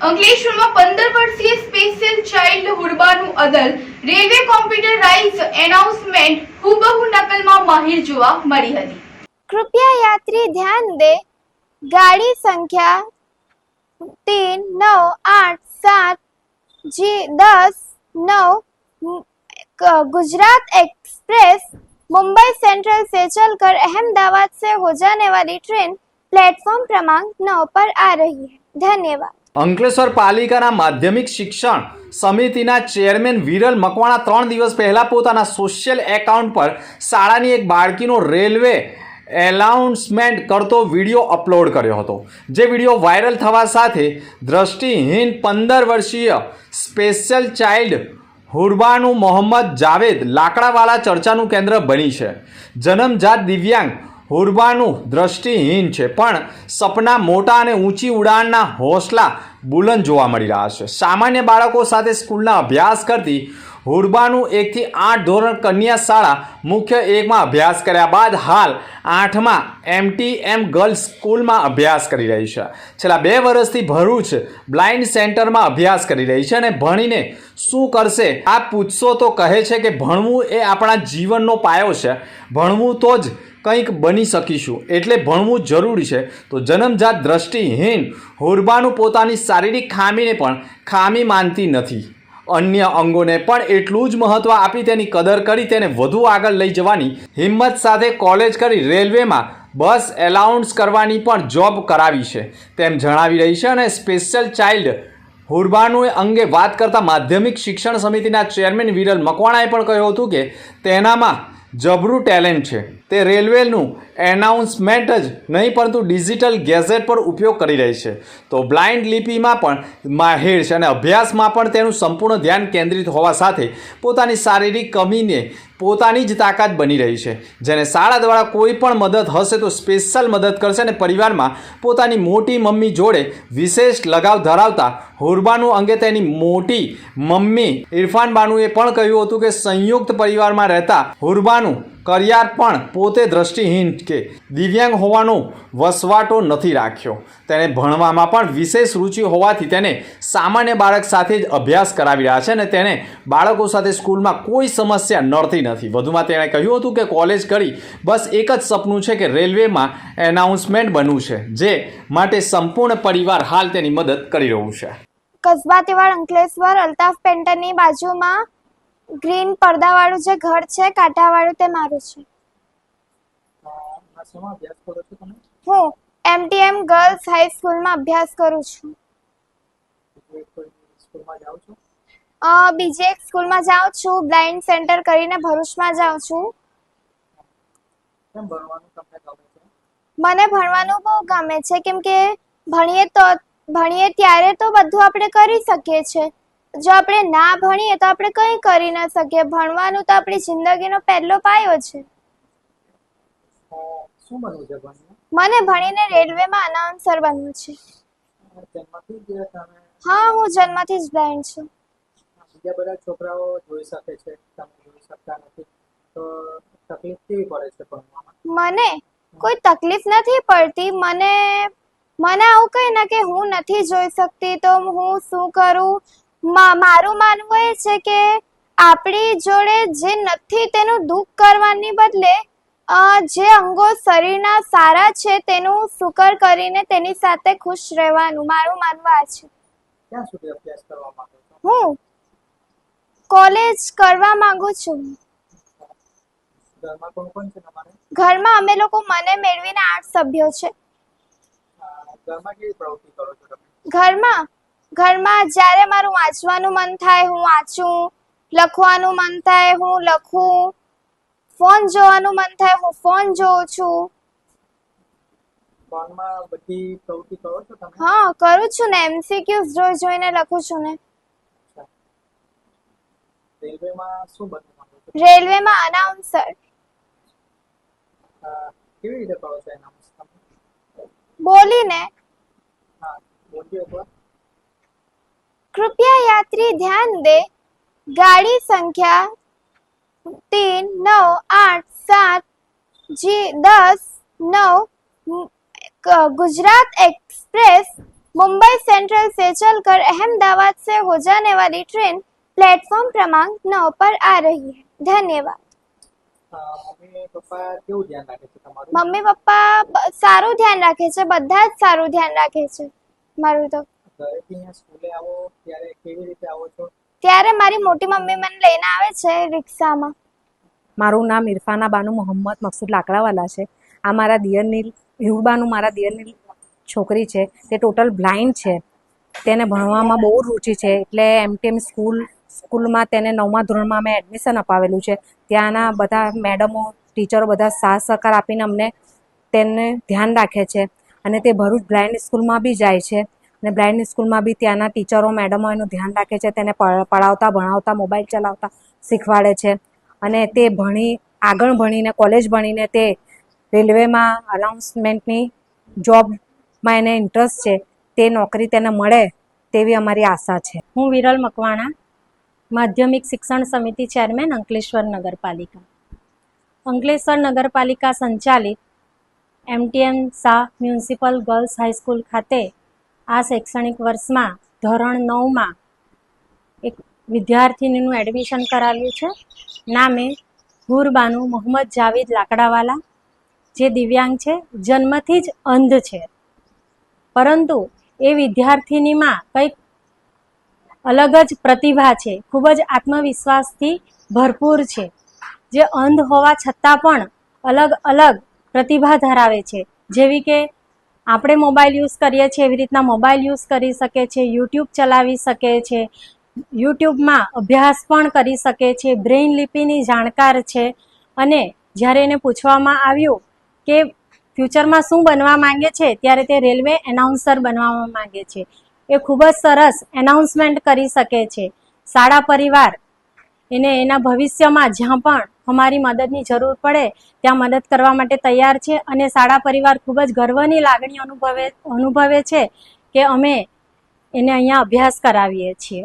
અંકલેશ્વરમાં પંદર વર્ષીય સ્પેશિયલ ચાઇલ્ડ હુડબાનું અદલ રેલવે કોમ્પ્યુટરાઇઝ એનાઉન્સમેન્ટ હુબહુ નકલમાં માહિર જોવા મળી હતી कृपया यात्री ध्यान दें गाड़ी संख्या तीन नौ आठ सात जी दस नौ क- गुजरात एक्सप्रेस मुंबई सेंट्रल से चलकर अहमदाबाद से हो जाने वाली ट्रेन प्लेटफॉर्म क्रमांक नौ पर आ रही है धन्यवाद અંકલેશ્વર પાલિકાના માધ્યમિક શિક્ષણ સમિતિના ચેરમેન વિરલ મકવાણા ત્રણ દિવસ પહેલાં પોતાના સોશિયલ એકાઉન્ટ પર શાળાની એક બાળકીનો રેલવે એલાઉન્સમેન્ટ કરતો વીડિયો અપલોડ કર્યો હતો. જે વીડિયો વાયરલ થવા સાથે દ્રષ્ટિહીન પંદર વર્ષીય સ્પેશિયલ ચાઇલ્ડ હુરબાનું મોહમ્મદ જાવેદ લાકડાવાળા ચર્ચાનું કેન્દ્ર બની છે. જન્મજાત દિવ્યાંગ હુરબાનું, દ્રષ્ટિહીન છે. પણ સપના મોટા અને ઊંચી ઉડાણના હોસલા બુલંદ જોવા મળી રહ્યા છે. સામાન્ય બાળકો સાથે સ્કૂલના અભ્યાસ કરતી હુરબાનું એકથી આઠ ધોરણ કન્યા શાળા મુખ્ય એકમાં અભ્યાસ કર્યા બાદ હાલ આઠમાં એમટીએમ ગર્લ્સ સ્કૂલમાં અભ્યાસ કરી રહી છે. છેલ્લા બે વર્ષથી ભરૂચ બ્લાઇન્ડ સેન્ટરમાં અભ્યાસ કરી રહી છે અને ભણીને શું કરશે? આ પૂછશો તો કહે છે કે ભણવું એ આપણા જીવનનો પાયો છે. ભણવું તો જ કંઈક બની શકીશું. એટલે ભણવું જરૂરી છે. તો જન્મજાત દ્રષ્ટિહીન હુરબાનું પોતાની શારીરિક ખામીને પણ ખામી માનતી નથી. અન્ય અંગોને પણ એટલું જ મહત્ત્વ આપી તેની કદર કરી તેને વધુ આગળ લઈ જવાની હિંમત સાથે કોલેજ કરી રેલવેમાં બસ એલાઉન્સ કરવાની પણ જોબ કરાવી છે. તેમ જણાવી રહી છે અને સ્પેશિયલ ચાઇલ્ડ હુરબાનું અંગે વાત કરતા માધ્યમિક શિક્ષણ સમિતિના ચેરમેન વિરલ મકવાણાએ પણ કહ્યું હતું કે તેનામાં જબરું ટેલેન્ટ છે. તે રેલવેનું એનાઉન્સમેન્ટ જ નહીં, પરંતુ ડિજિટલ ગેઝેટ પર ઉપયોગ કરી રહી છે. તો બ્લાઇન્ડ લિપિમાં પણ માહિર છે અને અભ્યાસમાં પણ તેનું સંપૂર્ણ ધ્યાન કેન્દ્રિત હોવા સાથે પોતાની શારીરિક કમીને પોતાની જ તાકાત બની રહી છે. જેને શાળા દ્વારા કોઈ પણ મદદ હશે તો સ્પેશિયલ મદદ કરશે અને પરિવારમાં પોતાની મોટી મમ્મી જોડે વિશેષ લગાવ ધરાવતા હુરબાનું અંગે તેની મોટી મમ્મી ઇરફાન બાનુએ પણ કહ્યું હતું કે સંયુક્ત પરિવારમાં રહેતા હુરબાનું કરિયાર પણ પોતે દ્રષ્ટિહીન કે દિવ્યાંગ હોવાનો વસવાટો નથી રાખ્યો. તેણે ભણવામાં પણ વિશેષ રુચિ હોવાથી તેને સામાન્ય બાળક સાથે જ અભ્યાસ કરાવી રહ્યા છે અને તેણે બાળકો સાથે સ્કૂલમાં કોઈ સમસ્યા નડતી નથી. વધુમાં તેણે કહ્યું હતું કે કોલેજ કરી બસ એક જ સપનું છે કે રેલવેમાં એનાઉન્સમેન્ટ બનવું છે, જે માટે સંપૂર્ણ પરિવાર હાલ તેની મદદ કરી રહ્યું છે. કસ્બા તેવાડ અંકલેશ્વર, અલ્તાફ પેન્ટરની બાજુમાં ગ્રીન પડદાવાળું જે ઘર છે કાંટાવાળું તે મારું છે. હું એમટીએમ ગર્લ્સ હાઈસ્કૂલમાં અભ્યાસ કરું છું. બીજી સ્કૂલમાં એક સ્કૂલમાં જાઉં છું બ્લાઇન્ડ સેન્ટર કરીને ભરૂચમાં જાઉં છે? મને ભણવાનું બહુ ગમે છે કેમ કે ભણીએ તો ભણીએ ત્યારે તો બધું આપણે કરી શકીએ છીએ. જો આપણે ના ભણીએ તો આપણે કંઈ કરી ન શકીએ. ભણવાનું તો આપણી જિંદગીનો પહેલો પાયો છે. શું બનવું છે મને ભણીને રેલવેમાં અનાઉન્સર બનવું છે. હા હું જન્મથી જ બ્લાઇન્ડ છું. બીજા બધા છોકરાઓ જોઈ શકે છે તમે જોઈ શકતા નથી. તો તકલીફ કેવી પડે છે ભણવામાં? મને કોઈ તકલીફ નથી પડતી. મને મને આવું કંઈ ના કે હું નથી જોઈ શકતી. તો હું શું કરું? મારું માનવું એ છે કે આપણી જોડે જે નથી તેનું દુઃખ કરવાની બદલે જે અંગો શરીરના સારા છે તેનું સુકર કરીને તેની સાથે ખુશ રહેવાનું. મારું માનવું આ છે. હું કોલેજ કરવા માંગુ છું. ઘરમાં અમે લોકો મને મેળવીને આઠ સભ્યો છે. ઘરમાં ઘરમાં જ્યારે મારું વાંચવાનું મન થાય હું વાંચું લખવાનું મન થાય હું લખું ફોન જોવાનું મન થાય હું ફોન જોઉં છું. ફોનમાં બધી પ્રવૃત્તિ કરો છો તમે? હા કરું છું ને એમસીક્યુઝ જોઈ જોઈને લખું છું ને. રેલવેમાં શું બનવું માંગો છો? રેલવેમાં અનાઉન્સર. કેવી રીતે કરો છો એના બોલીને. હા બોલજો એકવાર कृपया यात्री ध्यान दें गाड़ी संख्या तीन नौ आठ सात जी दस नौ क- गुजरात एक्सप्रेस मुंबई सेंट्रल से चलकर अहमदाबाद से हो जाने वाली ट्रेन प्लेटफॉर्म क्रमांक नौ पर आ रही है धन्यवाद અ, મમ્મી પપ્પા કેવું ધ્યાન રાખે છે તમારું મમ્મી પપ્પા બ- સારું ધ્યાન રાખે છે બધા જ સારું ધ્યાન રાખે છે મારું તો ઘરેથી અહીંયા સ્કૂલે આવો ત્યારે કેવી રીતે આવો છો? ત્યારે મારી મોટી મમ્મી મને લઈને આવે છે રિક્ષામાં. મારું નામ ઇરફાના બાનુ મોહમ્મદ મકસૂદ લાકડાવાલા છે. આ મારા દિયરની હિરુબાનું મારા દિયરની છોકરી છે. તે ટોટલ બ્લાઇન્ડ છે. તેને ભણવામાં બહુ રુચિ છે. એટલે એમટીએમ સ્કૂલ સ્કૂલમાં તેને નવમા ધોરણમાં મેં એડમિશન અપાવેલું છે. ત્યાંના બધા મેડમો ટીચરો બધા સાથ સહકાર આપીને અમને તેને ધ્યાન રાખે છે. અને તે ભરૂચ બ્લાઇન્ડ સ્કૂલમાં બી જાય છે. અને બ્લાઇન્ડ સ્કૂલમાં બી ત્યાંના ટીચરો, મેડમો એનું ધ્યાન રાખે છે, તેને પડાવતા ભણાવતા મોબાઈલ ચલાવતા શીખવાડે છે. અને તે ભણી, આગળ ભણીને કોલેજ ભણીને તે રેલવેમાં અનાઉન્સમેન્ટની જોબમાં એને ઇન્ટરેસ્ટ છે, તે નોકરી તેને મળે તેવી અમારી આશા છે. હું વિરલ મકવાણા, માધ્યમિક શિક્ષણ સમિતિ ચેરમેન, અંકલેશ્વર નગરપાલિકા. અંકલેશ્વર નગરપાલિકા સંચાલિત MTM Shah municipal girls high school ખાતે આ શૈક્ષણિક વર્ષમાં ધોરણ નવમાં એક વિદ્યાર્થીનીનું એડમિશન કરાવ્યું છે. નામે ગુરબાનુ મોહમ્મદ જાવેદ લાકડાવાલા, જે દિવ્યાંગ છે, જન્મથી જ અંધ છે. પરંતુ એ વિદ્યાર્થીનીમાં કંઈક અલગ જ પ્રતિભા છે, ખૂબ જ આત્મવિશ્વાસથી ભરપૂર છે, જે અંધ હોવા છતાં પણ અલગ અલગ પ્રતિભા ધરાવે છે. જેવી કે આપણે મોબાઈલ યુઝ કરીએ છીએ, એવી રીતના મોબાઈલ યુઝ કરી શકે છે, યુટ્યુબ ચલાવી શકે છે, યુટ્યુબમાં અભ્યાસ પણ કરી શકે છે, બ્રેઇન લિપિની જાણકાર છે. અને જ્યારે એને પૂછવામાં આવ્યું કે ફ્યુચરમાં શું બનવા માંગે છે, ત્યારે તે રેલવે એનાઉન્સર બનવા માંગે છે. એ ખૂબ જ સરસ એનાઉન્સમેન્ટ કરી શકે છે. શાળા પરિવાર એને એના ભવિષ્યમાં જ્યાં પણ અમારી મદદની જરૂર પડે, ત્યાં મદદ કરવા માટે તૈયાર છે અને શાળા પરિવાર ખૂબ જ ગર્વની લાગણી અનુભવે અનુભવે છે કે અમે એને અહીંયા અભ્યાસ કરાવીએ છીએ.